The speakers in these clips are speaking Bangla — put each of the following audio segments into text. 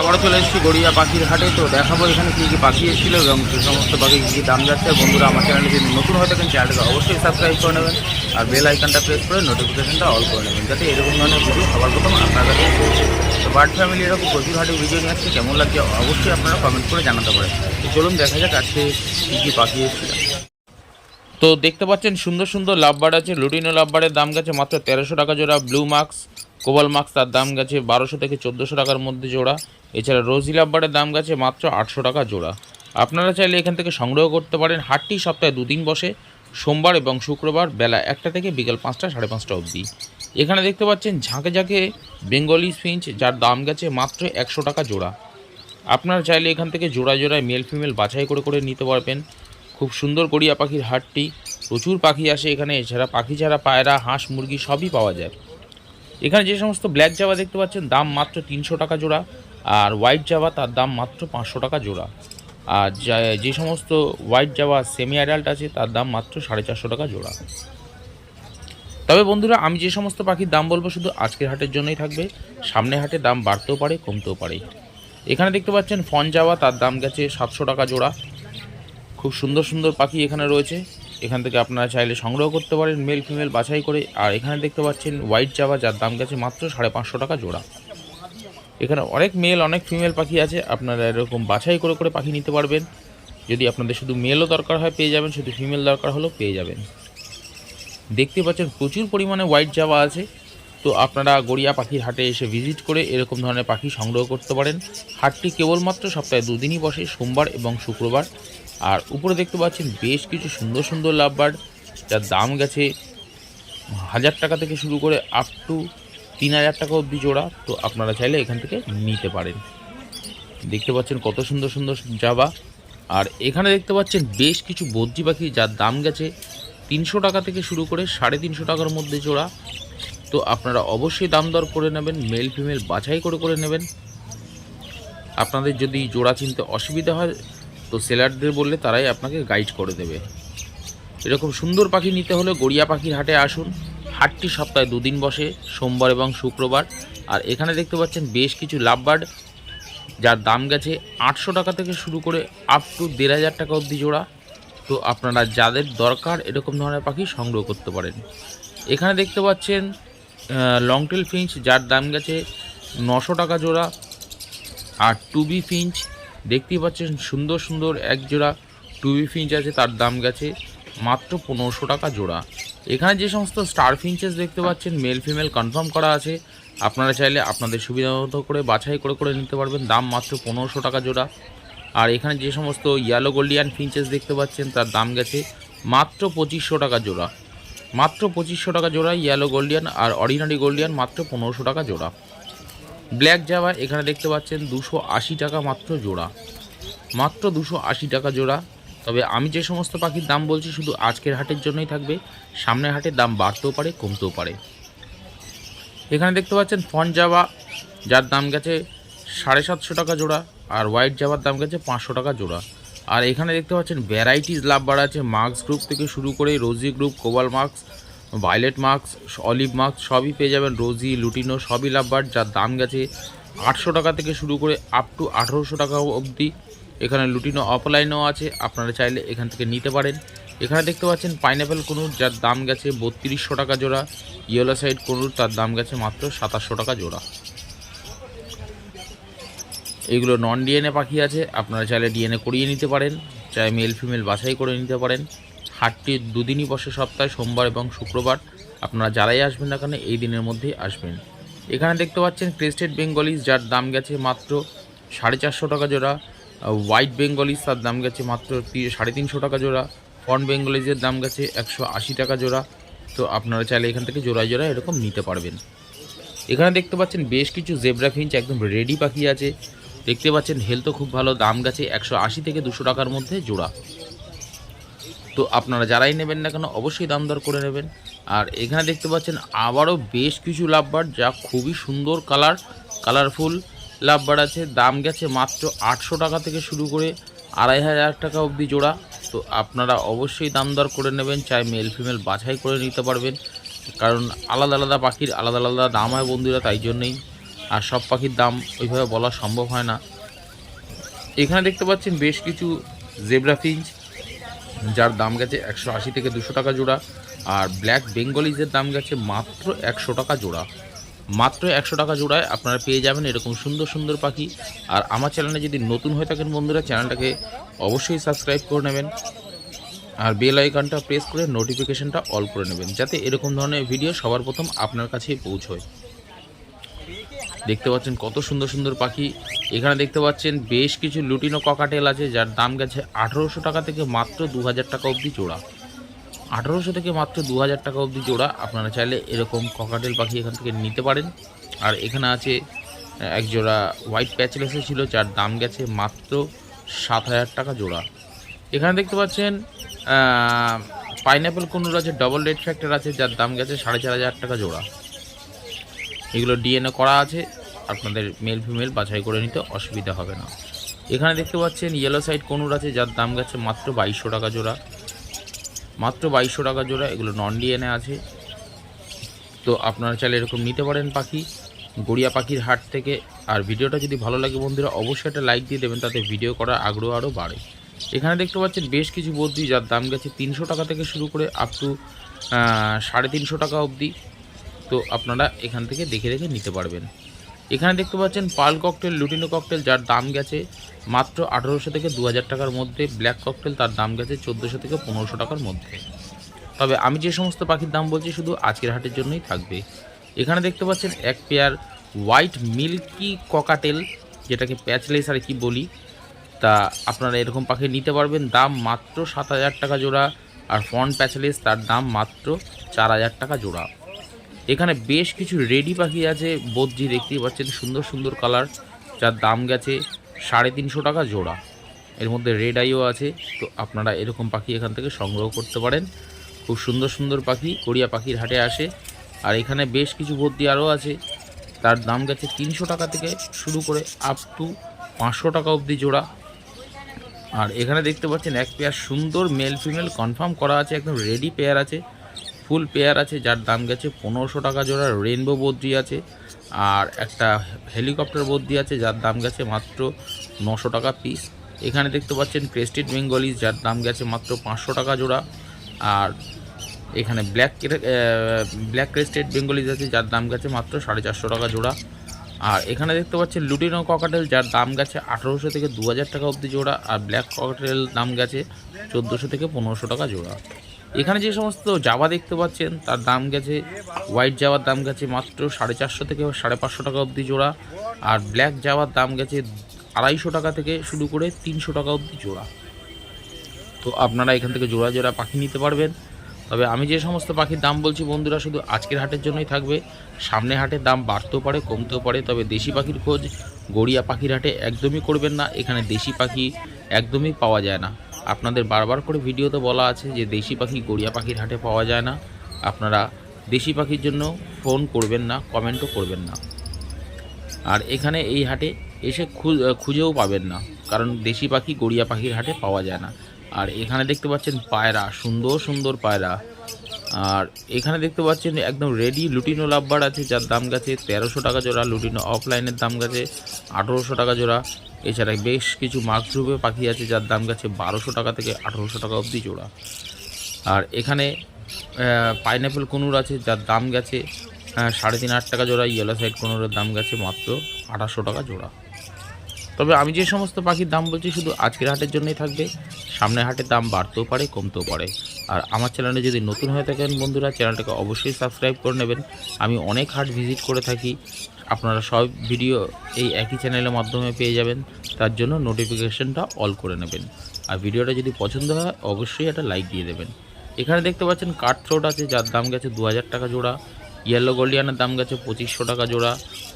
আবারও চলে এসেছি গড়িয়া পাখির হাটে। তো দেখাবো এখানে কী কী পাখি এসেছিল এবং সে সমস্ত পাখি কী কী দাম যাচ্ছে। বন্ধুরা, আমার চ্যানেলে যদি নতুন হয়ে থাকেন চ্যানেলটাকে অবশ্যই সাবস্ক্রাইব করে নেবেন আর বেল আইকনটা প্রেস করে নোটিফিকেশনটা অল করে নেবেন, যাতে এরকম ধরনের ভিডিও সবার প্রথম আপনার কাছে তো বার্ড ফ্যামিলি এরকম প্রচুর হাটে ভিডিও নিয়ে আসছে, কেমন লাগছে অবশ্যই আপনারা কমেন্ট করে জানাতে পারেন। তো চলুন দেখা যাক আজকে কী কী পাখি এসেছিল। তো দেখতে পাচ্ছেন, সুন্দর সুন্দর লাভবার্ড আছে লুটিনো লাভবার্ডের দাম গেছে মাত্র তেরোশো টাকা জোড়া ব্লু মার্কস কোবাল মার্কস তার দাম গেছে বারোশো থেকে চোদ্দোশো টাকার মধ্যে জোড়া। এছাড়া রোজি লাভবার্ডের দাম গেছে মাত্র আটশো টাকা জোড়া। আপনারা চাইলে এখান থেকে সংগ্রহ করতে পারেন। হাটটি সপ্তাহে দুদিন বসে, সোমবার এবং শুক্রবার বেলা একটা থেকে বিকেল পাঁচটা, সাড়ে পাঁচটা অবধি। এখানে দেখতে পাচ্ছেন ঝাঁকে ঝাঁকে বেঙ্গলি ফিঞ্চ, যার দাম গেছে মাত্র একশো টাকা জোড়া। আপনারা চাইলে এখান থেকে জোড়া জোড়ায় মেল ফিমেল বাছাই করে করে নিতে পারবেন। খুব সুন্দর গড়িয়া পাখির হাটটি, প্রচুর পাখি আসে এখানে, এছাড়া পাখি ছাড়া পায়রা, হাঁস, মুরগি সবই পাওয়া যায়। এখানে যে সমস্ত ব্ল্যাক জাবা দেখতে পাচ্ছেন, দাম মাত্র তিনশো টাকা জোড়া। আর হোয়াইট জাবা তার দাম মাত্র পাঁচশো টাকা জোড়া। আর যে সমস্ত হোয়াইট জাবা সেমি অ্যাডাল্ট আছে, তার দাম মাত্র সাড়ে চারশো টাকা জোড়া। তবে বন্ধুরা, আমি যে সমস্ত পাখির দাম বলব, শুধু আজকের হাটের জন্যই থাকবে। সামনে হাটে দাম বাড়তেও পারে, কমতেও পারে। এখানে দেখতে পাচ্ছেন, ফন জাবা তার দাম গেছে সাতশো টাকা জোড়া। খুব সুন্দর সুন্দর পাখি এখানে রয়েছে। এখান থেকে আপনারা চাইলে সংগ্রহ করতে পারেন মেল ফিমেল বাছাই করে। আর এখানে দেখতে পাচ্ছেন হোয়াইট জাবা যার দাম গেছে মাত্র সাড়ে পাঁচশো টাকা জোড়া। এখানে অনেক মেল অনেক ফিমেল পাখি আছে। আপনারা এরকম বাছাই করে করে পাখি নিতে পারবেন। যদি আপনাদের শুধু মেলও দরকার হয়, পেয়ে যাবেন। শুধু ফিমেল দরকার হলেও পেয়ে যাবেন। দেখতে পাচ্ছেন প্রচুর পরিমাণে হোয়াইট জাবা আছে। তো আপনারা গড়িয়া পাখির হাটে এসে ভিজিট করে এরকম ধরনের পাখি সংগ্রহ করতে পারেন। হাটটি কেবলমাত্র সপ্তাহে দুদিনই বসে, সোমবার এবং শুক্রবার। আর উপরে দেখতে পাচ্ছেন বেশ কিছু সুন্দর সুন্দর লাভবার্ড যার দাম গেছে হাজার টাকা থেকে শুরু করে আপ টু তিন হাজার টাকা অবধি জোড়া, তো আপনারা চাইলে এখান থেকে নিতে পারেন। দেখতে পাচ্ছেন কত সুন্দর সুন্দর জাবা। আর এখানে দেখতে পাচ্ছেন বেশ কিছু বদ্রি পাখি, যার দাম গেছে তিনশো টাকা থেকে শুরু করে সাড়ে তিনশো টাকার মধ্যে জোড়া। তো আপনারা অবশ্যই দাম দর করে নেবেন, মেল ফিমেল বাছাই করে করে নেবেন। আপনাদের যদি জোড়া চিনতে অসুবিধা হয়, তো সেলারদের বললে তারাই আপনাকে গাইড করে দেবে। এরকম সুন্দর পাখি নিতে হলে গড়িয়া পাখির হাটে আসুন। হাটটি সপ্তাহে দুদিন বসে, সোমবার এবং শুক্রবার। আর এখানে দেখতে পাচ্ছেন বেশ কিছু লাভবার্ড, যার দাম গেছে আটশো টাকা থেকে শুরু করে আপ টু দেড় হাজার টাকা অবধি জোড়া। তো আপনারা যাদের দরকার এরকম ধরনের পাখি সংগ্রহ করতে পারেন। এখানে দেখতে পাচ্ছেন লংটেল ফিঞ্চ যার দাম গেছে নশো টাকা জোড়া। আর টুবি ফিঞ্চ দেখতেই পাচ্ছেন সুন্দর সুন্দর এক জোড়া। টুবি ফিঞ্চ আছে, তার দাম গেছে মাত্র পনেরোশো টাকা জোড়া। এখানে যে সমস্ত স্টার ফিঞ্চেস দেখতে পাচ্ছেন মেল ফিমেল কনফার্ম করা আছে। আপনারা চাইলে আপনাদের সুবিধা মতো করে বাছাই করে করে নিতে পারবেন। দাম মাত্র পনেরোশো টাকা জোড়া। আর এখানে যে সমস্ত ইয়ালো গোল্ডিয়ান ফিঞ্চেস দেখতে পাচ্ছেন, তার দাম গেছে মাত্র পঁচিশশো টাকা জোড়া। মাত্র পঁচিশশো টাকা জোড়া ইয়েলো গোল্ডিয়ান আর অর্ডিনারি গোল্ডিয়ান মাত্র পনেরোশো টাকা জোড়া। ব্ল্যাক জাভা এখানে দেখতে পাচ্ছেন, দুশো আশি টাকা মাত্র জোড়া। মাত্র দুশো আশি টাকা জোড়া। তবে আমি যে সমস্ত পাখির দাম বলছি শুধু আজকের হাটের জন্যই থাকবে। সামনের হাটের দাম বাড়তেও পারে, কমতেও পারে। এখানে দেখতে পাচ্ছেন ফন জাভা যার দাম গেছে সাড়ে সাতশো টাকা জোড়া, আর হোয়াইট জাভার দাম গেছে পাঁচশো টাকা জোড়া। আর এখানে দেখতে পাচ্ছেন ভ্যারাইটিস লাভ বার আছে, মার্কস গ্রুপ থেকে শুরু করে rosy group, cobalt marks, violet marks, olive marks, সবই পেয়ে যাবেন রোজি, লুটিনো, সবই লাভ বার যার দাম গেছে আটশো টাকা থেকে শুরু করে আপ টু আঠেরোশো টাকা অবধি। এখানে লুটিনো অফলাইনও আছে, আপনারা চাইলে এখান থেকে নিতে পারেন। এখানে দেখতে পাচ্ছেন পাইনাপেল কনুর, যার দাম গেছে বত্রিশশো টাকা জোড়া। ইয়েলো সাইড কনুর, তার দাম গেছে মাত্র সাতাশশো টাকা জোড়া। এগুলো নন ডিএনএ পাখি আছে, আপনারা চাইলে ডিএনএ করিয়ে নিতে পারেন, চাই মেল ফিমেল বাছাই করে নিতে পারেন। হাটটি দুদিনই বসে সপ্তাহে, সোমবার এবং শুক্রবার। আপনারা যারাই আসবেন না কেন, এই দিনের মধ্যেই আসবেন। এখানে দেখতে পাচ্ছেন ক্রেস্টেড বেঙ্গলিস যার দাম গেছে মাত্র সাড়ে চারশো টাকা জোড়া। হোয়াইট বেঙ্গলিস তার দাম গেছে মাত্র সাড়ে তিনশো টাকা জোড়া। ফন বেঙ্গলিজের দাম গেছে একশো আশি টাকা জোড়া। তো আপনারা চাইলে এখান থেকে জোড়ায় জোড়ায় এরকম নিতে পারবেন। এখানে দেখতে পাচ্ছেন বেশ কিছু জেব্রা ফিঞ্চ একদম রেডি পাখি আছে। দেখতে পাচ্ছেন হেলথও খুব ভালো, দাম গেছে একশো আশি থেকে দুশো টাকার মধ্যে জোড়া। তো আপনারা যারাই নেবেন না কেন, অবশ্যই দাম দর করে নেবেন। আর এখানে দেখতে পাচ্ছেন আবারও বেশ কিছু লাভবার যা খুবই সুন্দর কালার কালারফুল লাভবার আছে দাম গেছে মাত্র আটশো টাকা থেকে শুরু করে আড়াই হাজার টাকা অবধি জোড়া। তো আপনারা অবশ্যই দাম দর করে নেবেন, চাই মেল ফিমেল বাছাই করে নিতে পারবেন। কারণ আলাদা আলাদা পাখির আলাদা আলাদা দাম হয় বন্ধুরা, তাই জন্যই। আর সব পাখির দাম ওইভাবে বলা সম্ভব হয় না। এখানে দেখতে পাচ্ছেন বেশ কিছু জেব্রা ফিঞ্চ যার দাম গেছে একশো আশি থেকে দুশো টাকা জোড়া। আর ব্ল্যাক বেঙ্গলিজের দাম গেছে মাত্র একশো টাকা জোড়া। মাত্র একশো টাকা জোড়ায় আপনারা পেয়ে যাবেন এরকম সুন্দর সুন্দর পাখি। আর আমার চ্যানেলে যদি নতুন হয়ে থাকেন বন্ধুরা, চ্যানেলটাকে অবশ্যই সাবস্ক্রাইব করে নেবেন। আর বেল আইকনটা প্রেস করে নোটিফিকেশানটা অল করে নেবেন, যাতে এরকম ধরনের ভিডিও সবার প্রথম আপনার কাছেই পৌঁছয়। দেখতে পাচ্ছেন কত সুন্দর সুন্দর পাখি। এখানে দেখতে পাচ্ছেন বেশ কিছু লুটিনো ককাটেল আছে, যার দাম গেছে আঠেরোশো টাকা থেকে মাত্র দু হাজার টাকা অবধি জোড়া। আঠেরোশো থেকে মাত্র দু হাজার টাকা অবধি জোড়া। আপনারা চাইলে এরকম ককাটেল পাখি এখান থেকে নিতে পারেন। আর এখানে আছে এক জোড়া হোয়াইট প্যাচলেসে ছিল, যার দাম গেছে মাত্র সাত হাজার টাকা জোড়া। এখানে দেখতে পাচ্ছেন পাইনঅ্যাপেল কুনুর আছে ডবল রেড ফ্যাক্টর আছে, যার দাম গেছে সাড়ে চার হাজার টাকা জোড়া। এগুলো ডিএনএ করা আছে, আপনাদের মেল ফিমেল বাছাই করে নিতে অসুবিধা হবে না। এখানে দেখতে পাচ্ছেন ইয়েলো সাইড কনুর আছে, যার দাম গেছে মাত্র বাইশশো টাকা জোড়া। মাত্র বাইশশো টাকা জোড়া, এগুলো নন ডিএনএ আছে। তো আপনারা চাইলে এরকম নিতে পারেন পাখি, গড়িয়া পাখির হাট থেকে। আর ভিডিওটা যদি ভালো লাগে বন্ধুরা, অবশ্যই একটা লাইক দিয়ে দেবেন, তাতে ভিডিও করার আগ্রহ আরও বাড়ে। এখানে দেখতে পাচ্ছেন বেশ কিছু বদ্রি, যার দাম গেছে তিনশো টাকা থেকে শুরু করে আপ টু সাড়ে তিনশো টাকা অবধি। তো আপনারা এখান থেকে দেখে দেখে নিতে পারবেন। এখানে দেখতে পাচ্ছেন পাল ককটেল, লুটিনো ককটেল, যার দাম গেছে মাত্র আঠেরোশো থেকে দু হাজার টাকার মধ্যে। ব্ল্যাক ককটেল তার দাম গেছে চোদ্দোশো থেকে পনেরোশো টাকার মধ্যে। তবে আমি যে সমস্ত পাখির দাম বলছি, শুধু আজকের হাটের জন্যই থাকবে। এখানে দেখতে পাচ্ছেন এক পেয়ার হোয়াইট মিল্কি ককাটেল, যেটাকে প্যাচলেস আর কি বলি। তা আপনারা এরকম পাখি নিতে পারবেন। দাম মাত্র সাত হাজার টাকা জোড়া, আর ফন প্যাচলেস তার দাম মাত্র চার হাজার টাকা জোড়া। এখানে বেশ কিছু রেডি পাখি আছে, বদ্রি দেখতেই পাচ্ছেন, সুন্দর সুন্দর কালার যার দাম গেছে সাড়ে তিনশো টাকা জোড়া। এর মধ্যে রেড আইও আছে, তো আপনারা এরকম পাখি এখান থেকে সংগ্রহ করতে পারেন। খুব সুন্দর সুন্দর পাখি, কোরিয়া পাখির হাটে আসে। আর এখানে বেশ কিছু বদ্রি আরও আছে, তার দাম গেছে তিনশো টাকা থেকে শুরু করে আপ টু পাঁচশো টাকা অবধি জোড়া। আর এখানে দেখতে পাচ্ছেন এক পেয়ার সুন্দর মেল ফিমেল কনফার্ম করা আছে, একদম রেডি পেয়ার আছে। ফুল পেয়ার আছে, যার দাম গেছে পনেরোশো টাকা জোড়া রেনবো বদ্রি আছে, আর একটা হেলিকপ্টার বদ্রি আছে, যার দাম গেছে মাত্র নশো টাকা পিস এখানে দেখতে পাচ্ছেন ক্রেস্টেড বেঙ্গলিজ যার দাম গেছে মাত্র পাঁচশো টাকা জোড়া, আর এখানে ব্ল্যাক ব্ল্যাক ক্রেস্টেড বেঙ্গলিজ আছে, যার দাম গেছে মাত্র সাড়ে চারশো টাকা জোড়া। আর এখানে দেখতে পাচ্ছেন লুটিনো ককাটেল যার দাম গেছে আঠেরোশো থেকে দু হাজার টাকা অবধি জোড়া, আর ব্ল্যাক ককাটেল দাম গেছে চোদ্দোশো থেকে পনেরোশো টাকা জোড়া। এখানে যে সমস্ত জাবা দেখতে পাচ্ছেন, তার দাম গেছে হোয়াইট জাবার দাম গেছে মাত্র সাড়ে চারশো থেকে সাড়ে পাঁচশো টাকা অবধি জোড়া, আর ব্ল্যাক জাওয়ার দাম গেছে আড়াইশো টাকা থেকে শুরু করে তিনশো টাকা অবধি জোড়া। তো আপনারা এখান থেকে জোড়া জোড়া পাখি নিতে পারবেন। তবে আমি যে সমস্ত পাখির দাম বলছি বন্ধুরা, শুধু আজকের হাটের জন্যই থাকবে। সামনে হাটের দাম বাড়তেও পারে, কমতেও পারে, তবে দেশি পাখির খোঁজ গড়িয়া পাখির হাটে একদমই করবেন না। এখানে দেশি পাখি একদমই পাওয়া যায় না। আপনাদের বারবার করে ভিডিওতে বলা আছে যে দেশি পাখি গড়িয়া পাখির হাটে পাওয়া যায় না। আপনারা দেশি পাখির জন্য ফোন করবেন না, কমেন্টও করবেন না। আর এখানে এই হাটে এসে খুঁজেও পাবেন না, কারণ দেশি পাখি গড়িয়া পাখির হাটে পাওয়া যায় না। আর এখানে দেখতে পাচ্ছেন পায়রা, সুন্দর সুন্দর পায়রা। আর এখানে দেখতে পাচ্ছেন একদম রেডি লুটিনো লাভবার আছে, যার দাম গেছে তেরোশো টাকা জোড়া। লুটিনো অফলাইনের দাম গেছে আঠেরোশো টাকা জোড়া। এছাড়া বেশ কিছু মাছরূপে পাখি আছে যার দাম গেছে বারোশো টাকা থেকে আঠেরোশো টাকা অবধি জোড়া। আর এখানে পাইনঅ্যাপেল কনুর আছে যার দাম গেছে সাড়ে তিন হাজার টাকা জোড়া ইয়েলো সাইড কনুরের দাম গেছে মাত্র আঠাশশো টাকা জোড়া। তবে আমি যে সমস্ত পাখির দাম বলছি শুধু আজকের হাটের জন্যই থাকবে, সামনের হাটের দাম বাড়তেও পারে, কমতেও পারে। আর আমার চ্যানেলে যদি নতুন হয়ে থাকেন বন্ধুরা, চ্যানেলটাকে অবশ্যই সাবস্ক্রাইব করে নেবেন। আমি অনেক হাট ভিজিট করে থাকি আপনারা সব ভিডিও এই একই চ্যানেলের মাধ্যমে পেয়ে যাবেন। তার জন্য নোটিফিকেশনটা অল করে নেবেন। আর ভিডিওটা যদি পছন্দ হয়, অবশ্যই একটা লাইক দিয়ে দেবেন। এখানে দেখতে পাচ্ছেন কাঠ থ্রোট আছে, যার দাম গেছে দু হাজার টাকা জোড়া। ইয়েলো গোল্ডিয়ানের দাম গেছে পঁচিশশো টাকা জোড়া।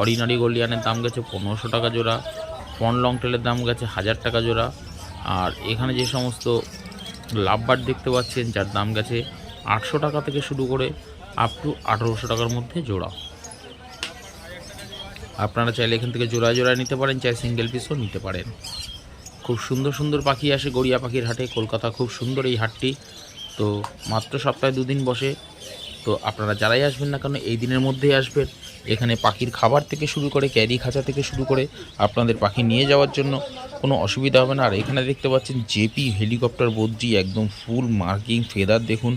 অর্ডিনারি গোল্ডিয়ানের দাম গেছে পনেরোশো টাকা জোড়া। ফন লং টেলের দাম গেছে হাজার টাকা জোড়া। আর এখানে যে সমস্ত লাভবার দেখতে পাচ্ছেন, যার দাম গেছে আটশো টাকা থেকে শুরু করে আপ টু আঠেরোশো টাকার মধ্যে জোড়া। আপনারা চাইলে এখান থেকে জোড়া জোড়া নিতে পারেন চাই সিঙ্গেল পিসও নিতে পারেন। খুব সুন্দর সুন্দর পাখি আসে গড়িয়া পাখির হাটে, কলকাতা খুব সুন্দর এই হাটটি। তো মাত্র সপ্তাহে দুদিন বসে। তো আপনারা যারাই আসবেন না কেন, এই দিনের মধ্যেই আসবেন। এখানে পাখির খাবার থেকে শুরু করে, ক্যারি খাঁচা থেকে শুরু করে আপনাদের পাখি নিয়ে যাওয়ার জন্য কোনো অসুবিধা হবে না। আর এখানে দেখতে পাচ্ছেন জেপি হেলিকপ্টার বদ্রি, একদম ফুল মার্কিং ফেদার দেখুন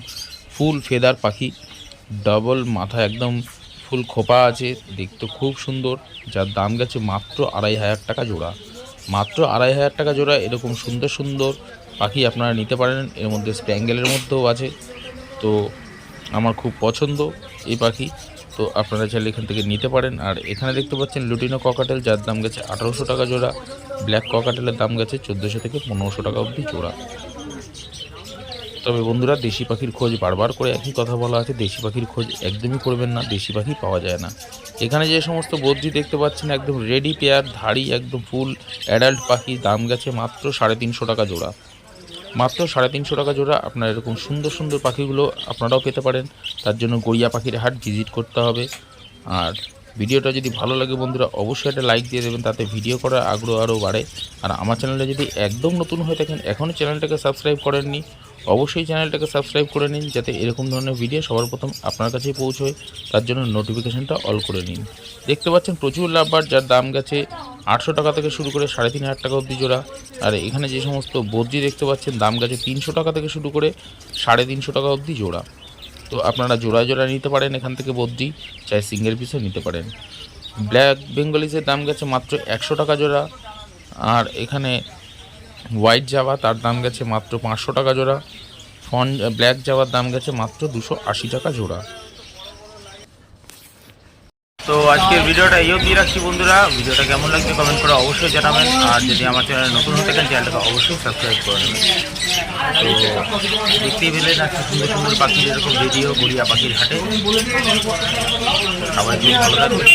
ফুল ফেদার পাখি ডাবল মাথা, একদম ফুল খোপা আছে, দেখতে খুব সুন্দর। যার দাম গেছে মাত্র আড়াই হাজার টাকা জোড়া। মাত্র আড়াই হাজার টাকা জোড়া, এরকম সুন্দর সুন্দর পাখি আপনারা নিতে পারেন। এর মধ্যে স্প্যাঙ্গেলের মধ্যেও আছে। তো আমার খুব পছন্দ এই পাখি। তো আপনারা চাইলে এখান থেকে নিতে পারেন। আর এখানে দেখতে পাচ্ছেন লুটিনো ককাটেল, যার দাম গেছে আঠারোশো টাকা জোড়া। ব্ল্যাক ককাটেলের দাম গেছে চোদ্দোশো থেকে পনেরোশো টাকা অবধি জোড়া। তবে বন্ধুরা, দেশি পাখির খোঁজ বারবার করে একই কথা বলা আছে, দেশি পাখির খোঁজ একদমই করবেন না, দেশি পাখি পাওয়া যায় না। এখানে যে সমস্ত বদ্রি দেখতে পাচ্ছেন, একদম রেডি পেয়ার ধাড়ি, একদম ফুল অ্যাডাল্ট পাখি, দাম গেছে মাত্র সাড়ে তিনশো টাকা জোড়া। মাত্র সাড়ে তিনশো টাকা জোড়া, আপনার এরকম সুন্দর সুন্দর পাখিগুলো আপনারাও পেতে পারেন। তার জন্য গড়িয়া পাখির হাট ভিজিট করতে হবে। আর ভিডিওটা যদি ভালো লাগে বন্ধুরা, অবশ্যই একটা লাইক দিয়ে দেবেন, তাতে ভিডিও করার আগ্রহ আরও বাড়ে। আর আমার চ্যানেলে যদি একদম নতুন হয়ে থাকেন, এখনও চ্যানেলটাকে সাবস্ক্রাইব করেননি অবশ্যই চ্যানেলটাকে সাবস্ক্রাইব করে নিন যাতে এরকম ধরনের ভিডিও সবার প্রথম আপনার কাছে পৌঁছয়। তার জন্য নোটিফিকেশানটা অল করে নিন। দেখতে পাচ্ছেন, প্রচুর লাভবার যার দাম গেছে আটশো টাকা থেকে শুরু করে সাড়ে তিন হাজার টাকা অবধি জোড়া। আর এখানে যে সমস্ত বদ্রি দেখতে পাচ্ছেন, দাম গেছে তিনশো টাকা থেকে শুরু করে সাড়ে তিনশো টাকা অবধি জোড়া। তো আপনারা জোড়া জোড়া নিতে পারেন এখান থেকে বদ্রি, চাই সিঙ্গেল পিসও নিতে পারেন। ব্ল্যাক বেঙ্গলিসের দাম গেছে মাত্র একশো টাকা জোড়া। আর এখানে হোয়াইট জাভা তার দাম গেছে মাত্র পাঁচশো টাকা জোড়া। ফন ব্ল্যাক জাভার দাম গেছে মাত্র দুশো আশি টাকা জোড়া। তো আজকের ভিডিওটা এই অবধি রাখছি বন্ধুরা। ভিডিওটা কেমন লাগছে কমেন্ট করে অবশ্যই জানাবেন। আর যদি আমার চ্যানেল নতুন হয়ে থাকেন চ্যানেলটাকে অবশ্যই সাবস্ক্রাইব করে নেবেন। তো দেখতেই পেলেন, আজকে সুন্দর সুন্দর পাখির এরকম ভিডিও গড়িয়া পাখির হাটে। সবাই ভালো থাকবে